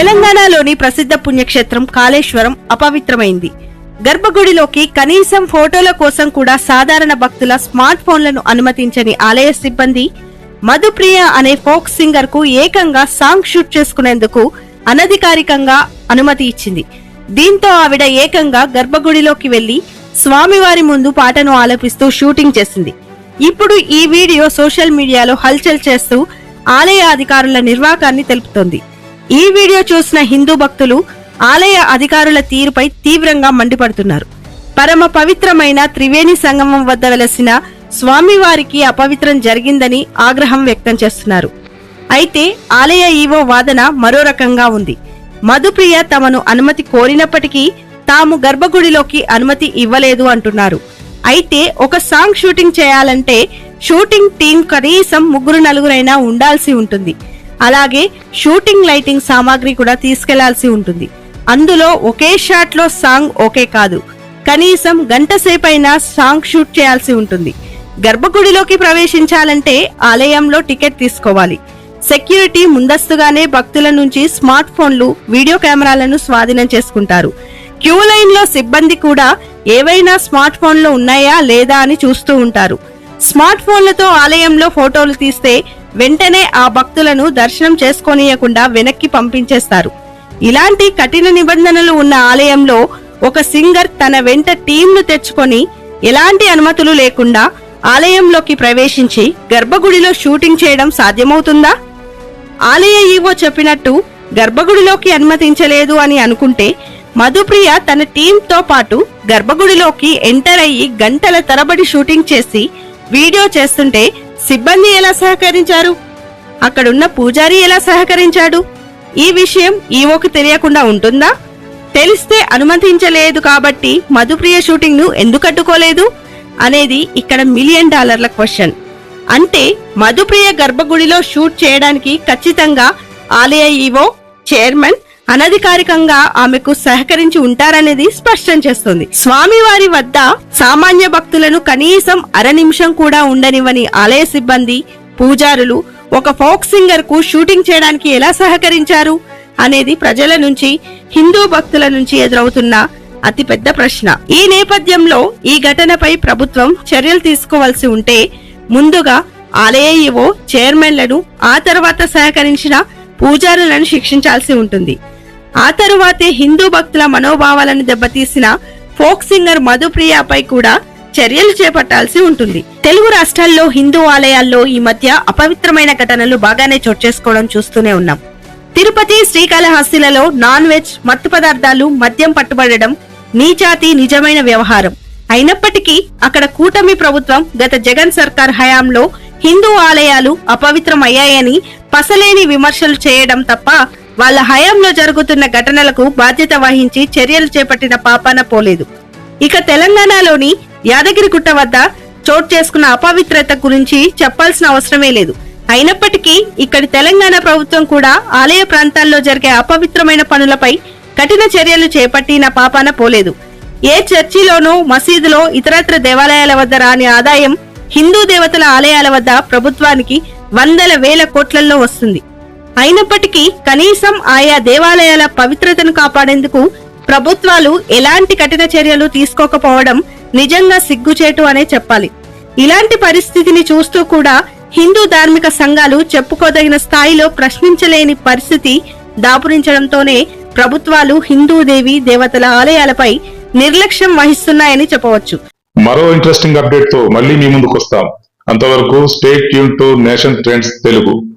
తెలంగాణలోని ప్రసిద్ధ పుణ్యక్షేత్రం కాళేశ్వరం అపవిత్రమైంది. గర్భగుడిలోకి కనీసం ఫోటోల కోసం కూడా సాధారణ భక్తుల స్మార్ట్ ఫోన్లను అనుమతించని ఆలయ సిబ్బంది మధుప్రియ అనే ఫోక్ సింగర్కు ఏకంగా సాంగ్ షూట్ చేసుకునేందుకు అనధికారికంగా అనుమతి ఇచ్చింది. దీంతో ఆవిడ ఏకంగా గర్భగుడిలోకి వెళ్ళి స్వామివారి ముందు పాటను ఆలపిస్తూ షూటింగ్ చేసింది. ఇప్పుడు ఈ వీడియో సోషల్ మీడియాలో హల్చల్ చేస్తూ ఆలయ అధికారుల నిర్వాకాన్ని తెలుపుతోంది. ఈ వీడియో చూసిన హిందూ భక్తులు ఆలయ అధికారుల తీరుపై తీవ్రంగా మండిపడుతున్నారు. పరమ పవిత్రమైన త్రివేణి సంగమం వద్ద వెలసిన స్వామివారికి అపవిత్రం జరిగిందని ఆగ్రహం వ్యక్తం చేస్తున్నారు. అయితే ఆలయ ఈవో వాదన మరో రకంగా ఉంది. మధుప్రియ తమను అనుమతి కోరినప్పటికీ తాము గర్భగుడిలోకి అనుమతి ఇవ్వలేదు అంటున్నారు. అయితే ఒక సాంగ్ షూటింగ్ చేయాలంటే షూటింగ్ టీం కనీసం ముగ్గురు నలుగురైనా ఉండాల్సి ఉంటుంది. అలాగే షూటింగ్ లైటింగ్ సామాగ్రి కూడా తీసుకెళ్ళాల్సి ఉంటుంది. అందులో ఒకే షాట్లో సాంగ్ ఓకే కాదు. కనీసం గంట సేపైనా సాంగ్ షూట్ చేయాల్సి ఉంటుంది. గర్భగుడిలోకి ప్రవేశించాలంటే ఆలయంలో టికెట్ తీసుకోవాలి. సెక్యూరిటీ ముందస్తుగానే భక్తుల నుంచి స్మార్ట్ ఫోన్లు వీడియో కెమెరాలను స్వాధీనం చేసుకుంటారు. క్యూ లైన్లో సిబ్బంది కూడా ఏవైనా స్మార్ట్ ఫోన్లు ఉన్నాయా లేదా అని చూస్తూ ఉంటారు. స్మార్ట్ ఫోన్లతో ఆలయంలో ఫోటోలు తీస్తే వెంటనే ఆ భక్తులను దర్శనం చేసుకోనీయకుండా వెనక్కి పంపించేస్తారు. ఇలాంటి కఠిన నిబంధనలు ఉన్న ఆలయంలో ఒక సింగర్ తన వెంట టీంను తెచ్చుకొని ఎలాంటి అనుమతులు లేకుండా ఆలయంలోకి ప్రవేశించి గర్భగుడిలో షూటింగ్ చేయడం సాధ్యమవుతుందా? ఆలయ ఈవో చెప్పినట్టు గర్భగుడిలోకి అనుమతించలేదు అని అనుకుంటే మధుప్రియ తన టీంతో పాటు గర్భగుడిలోకి ఎంటర్ అయ్యి గంటల తరబడి షూటింగ్ చేసి వీడియో చేస్తుంటే సిబ్బంది ఎలా సహకరించారు? అక్కడున్న పూజారి ఎలా సహకరించాడు? ఈ విషయం ఈవోకు తెలియకుండా ఉంటుందా? తెలిస్తే అనుమతించలేదు కాబట్టి మధుప్రియ షూటింగ్ను ఎందుకు అడ్డుకోలేదు? అనేది ఇక్కడ మిలియన్ డాలర్ల క్వశ్చన్ అంటే మధుప్రియ గర్భగుడిలో షూట్ చేయడానికి ఖచ్చితంగా ఆలయ ఈవో చైర్మన్ అనధికారికంగా ఆమెకు సహకరించి ఉంటారనేది స్పష్టం చేస్తుంది. స్వామివారి వద్ద సామాన్య భక్తులను కనీసం అర నిమిషం కూడా ఉండనివ్వని ఆలయ సిబ్బంది పూజారులు ఒక ఫోక్ సింగర్కు షూటింగ్ చేయడానికి ఎలా సహకరించారు అనేది ప్రజల నుంచి హిందూ భక్తుల నుంచి ఎదురవుతున్న అతిపెద్ద ప్రశ్న. ఈ నేపథ్యంలో ఈ ఘటనపై ప్రభుత్వం చర్యలు తీసుకోవాల్సి ఉంటే ముందుగా ఆలయ ఈవో చైర్మన్లను ఆ తర్వాత సహకరించిన పూజారులను శిక్షించాల్సి ఉంటుంది. ఆ తరువాతే హిందూ భక్తుల మనోభావాలను దెబ్బతీసిన ఫోక్ సింగర్ మధుప్రియపై కూడా చర్యలు చేపట్టాల్సి ఉంటుంది. తెలుగు రాష్ట్రాల్లో హిందూ ఆలయాల్లో ఈ మధ్య అపవిత్రమైన ఘటనలు బాగానే చోటు చేసుకోవడం చూస్తూనే ఉన్నాం. తిరుపతి శ్రీకాళహస్తిలలో నాన్ వెజ్ మత్తు పదార్థాలు మద్యం పట్టుబడడం నీచాతి నిజమైన వ్యవహారం. అయినప్పటికీ అక్కడ కూటమి ప్రభుత్వం గత జగన్ సర్కార్ హయాంలో హిందూ ఆలయాలు అపవిత్రమయ్యాయని పసలేని విమర్శలు చేయడం తప్ప వాళ్ళ హయాంలో జరుగుతున్న ఘటనలకు బాధ్యత వహించి చర్యలు చేపట్టిన పాపాన పోలేదు. ఇక తెలంగాణలోని యాదగిరిగుట్ట వద్ద చోటు చేసుకున్న అపవిత్రత గురించి చెప్పాల్సిన అవసరమే లేదు. అయినప్పటికీ ఇక్కడి తెలంగాణ ప్రభుత్వం కూడా ఆలయ ప్రాంతాల్లో జరిగే అపవిత్రమైన పనులపై కఠిన చర్యలు చేపట్టిన పాపాన పోలేదు. ఏ చర్చిలోనూ మసీదులో ఇతరత్ర దేవాలయాల వద్ద రాని ఆదాయం హిందూ దేవతల ఆలయాల వద్ద ప్రభుత్వానికి వందల వేల కోట్లలో వస్తుంది. అయినప్పటికీ కనీసం ఆయా దేవాలయాల పవిత్రతను కాపాడేందుకు ప్రభుత్వాలు ఎలాంటి కఠిన చర్యలు తీసుకోకపోవడం నిజంగా సిగ్గుచేటు అనే చెప్పాలి. ఇలాంటి పరిస్థితిని చూస్తూ కూడా హిందూ ధార్మిక సంఘాలు చెప్పుకోదగిన స్థాయిలో ప్రశ్నించలేని పరిస్థితి దాపురించడంతోనే ప్రభుత్వాలు హిందూ దేవి దేవతల ఆలయాలపై నిర్లక్ష్యం వహిస్తున్నాయని చెప్పవచ్చు. మరో ఇంట్రెస్టింగ్ అప్డేట్తో మళ్ళీ మీ ముందుకు వస్తాం అంతవరకు stay tune to nation trends Telugu